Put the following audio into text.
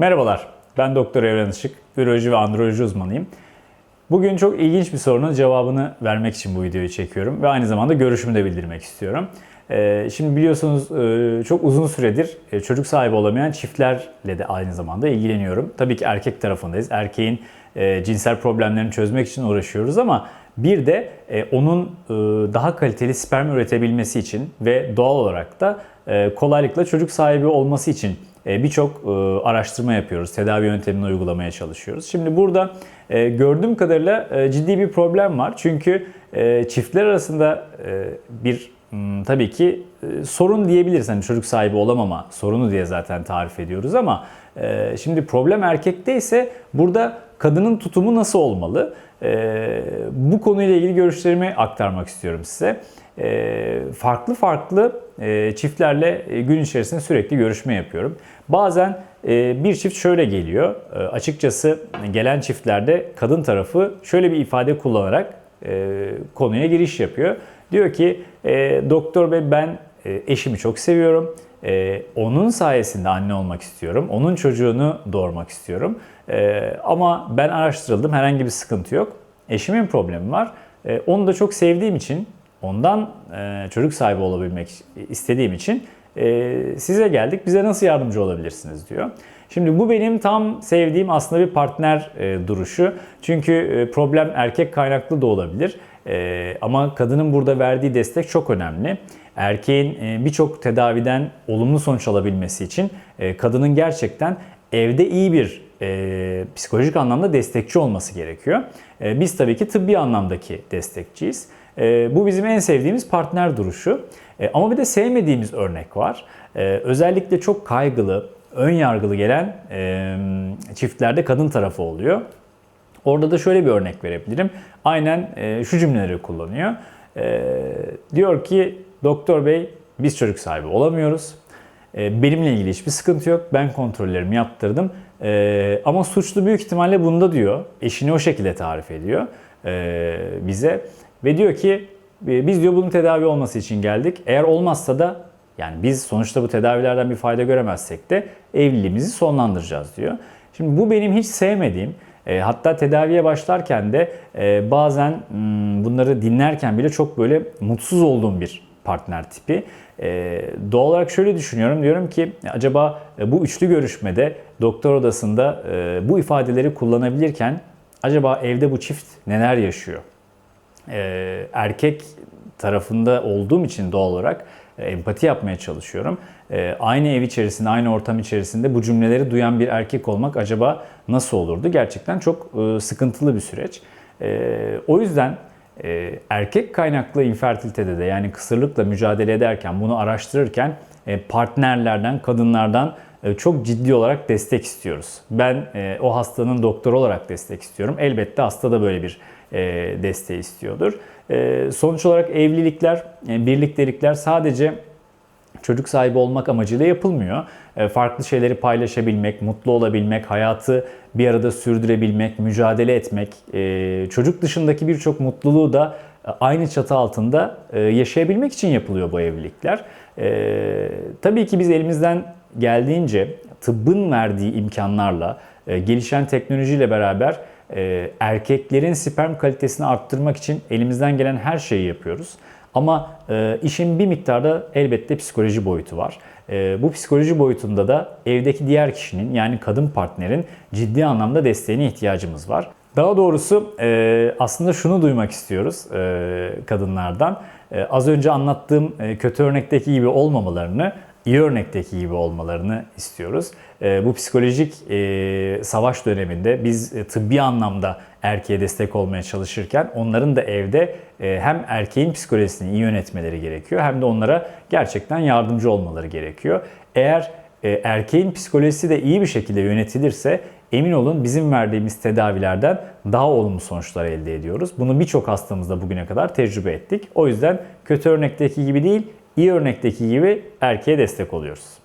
Merhabalar, ben Doktor Evren Işık, üroloji ve androloji uzmanıyım. Bugün çok ilginç bir sorunun cevabını vermek için bu videoyu çekiyorum ve aynı zamanda görüşümü de bildirmek istiyorum. Ee, Şimdi biliyorsunuz e, çok uzun süredir e, çocuk sahibi olamayan çiftlerle de aynı zamanda ilgileniyorum. Tabii ki erkek tarafındayız. Erkeğin e, cinsel problemlerini çözmek için uğraşıyoruz ama bir de onun daha kaliteli sperm üretebilmesi için ve doğal olarak da kolaylıkla çocuk sahibi olması için birçok e, araştırma yapıyoruz. Tedavi yöntemini uygulamaya çalışıyoruz. Şimdi burada e, gördüğüm kadarıyla e, ciddi bir problem var. Çünkü e, çiftler arasında e, bir hmm, tabii ki e, sorun diyebiliriz. Hani çocuk sahibi olamama sorunu diye zaten tarif ediyoruz ama e, şimdi problem erkekte ise burada kadının tutumu nasıl olmalı? E, bu konuyla ilgili görüşlerimi aktarmak istiyorum size. E, farklı farklı e, çiftlerle e, gün içerisinde sürekli görüşme yapıyorum. Bazen e, bir çift şöyle geliyor. E, açıkçası gelen çiftlerde kadın tarafı şöyle bir ifade kullanarak e, konuya giriş yapıyor. Diyor ki e, doktor bey ben e, eşimi çok seviyorum. E, onun sayesinde anne olmak istiyorum. Onun çocuğunu doğurmak istiyorum. E, ama ben araştırıldım herhangi bir sıkıntı yok. Eşimin problemi var. E, onu da çok sevdiğim için ondan e, çocuk sahibi olabilmek istediğim için e, size geldik. Bize nasıl yardımcı olabilirsiniz diyor. Şimdi bu benim tam sevdiğim aslında bir partner e, duruşu. Çünkü e, problem erkek kaynaklı da olabilir. E, ama kadının burada verdiği destek çok önemli. Erkeğin birçok tedaviden olumlu sonuç alabilmesi için kadının gerçekten evde iyi bir psikolojik anlamda destekçi olması gerekiyor. Biz tabii ki tıbbi anlamdaki destekçiyiz. E, bu bizim en sevdiğimiz partner duruşu. E, ama bir de sevmediğimiz örnek var. E, özellikle çok kaygılı, ön yargılı gelen e, çiftlerde kadın tarafı oluyor. Orada da şöyle bir örnek verebilirim. Aynen e, şu cümleleri kullanıyor. Diyor ki doktor bey biz çocuk sahibi olamıyoruz. Benimle ilgili hiçbir sıkıntı yok. Ben kontrollerimi yaptırdım. E, ama suçlu büyük ihtimalle bunda diyor. Eşini o şekilde tarif ediyor e, bize. Ve diyor ki e, biz diyor bunun tedavi olması için geldik. Eğer olmazsa da yani biz sonuçta bu tedavilerden bir fayda göremezsek de evliliğimizi sonlandıracağız diyor. Şimdi bu benim hiç sevmediğim e, hatta tedaviye başlarken de e, bazen hmm, bunları dinlerken bile çok böyle mutsuz olduğum bir partner tipi. Doğal olarak şöyle düşünüyorum. Diyorum ki acaba bu üçlü görüşmede doktor odasında bu ifadeleri kullanabilirken acaba evde bu çift neler yaşıyor? E, erkek tarafında olduğum için doğal olarak e, empati yapmaya çalışıyorum. E, aynı ev içerisinde, aynı ortam içerisinde bu cümleleri duyan bir erkek olmak acaba nasıl olurdu? Gerçekten çok e, sıkıntılı bir süreç. E, o yüzden e, erkek kaynaklı infertilitede de yani kısırlıkla mücadele ederken, bunu araştırırken e, partnerlerden, kadınlardan çok ciddi olarak destek istiyoruz. Ben e, o hastanın doktoru olarak destek istiyorum. Elbette hasta da böyle bir e, desteği istiyordur. E, sonuç olarak evlilikler, e, birliktelikler sadece çocuk sahibi olmak amacıyla yapılmıyor. E, farklı şeyleri paylaşabilmek, mutlu olabilmek, hayatı bir arada sürdürebilmek, mücadele etmek, e, çocuk dışındaki birçok mutluluğu da e, aynı çatı altında e, yaşayabilmek için yapılıyor bu evlilikler. E, tabii ki biz elimizden geldiğince tıbbın verdiği imkanlarla, e, gelişen teknolojiyle beraber e, erkeklerin sperm kalitesini arttırmak için elimizden gelen her şeyi yapıyoruz. Ama e, işin bir miktarda elbette psikoloji boyutu var. Bu psikoloji boyutunda da evdeki diğer kişinin yani kadın partnerin ciddi anlamda desteğine ihtiyacımız var. Daha doğrusu aslında şunu duymak istiyoruz kadınlardan. Az önce anlattığım kötü örnekteki gibi olmamalarını, iyi örnekteki gibi olmalarını istiyoruz. E, bu psikolojik e, savaş döneminde biz e, tıbbi anlamda erkeğe destek olmaya çalışırken onların da evde e, hem erkeğin psikolojisini iyi yönetmeleri gerekiyor hem de onlara gerçekten yardımcı olmaları gerekiyor. Eğer erkeğin psikolojisi de iyi bir şekilde yönetilirse emin olun bizim verdiğimiz tedavilerden daha olumlu sonuçlar elde ediyoruz. Bunu birçok hastamızda bugüne kadar tecrübe ettik. O yüzden kötü örnekteki gibi değil, iyi örnekteki gibi erkeğe destek oluyoruz.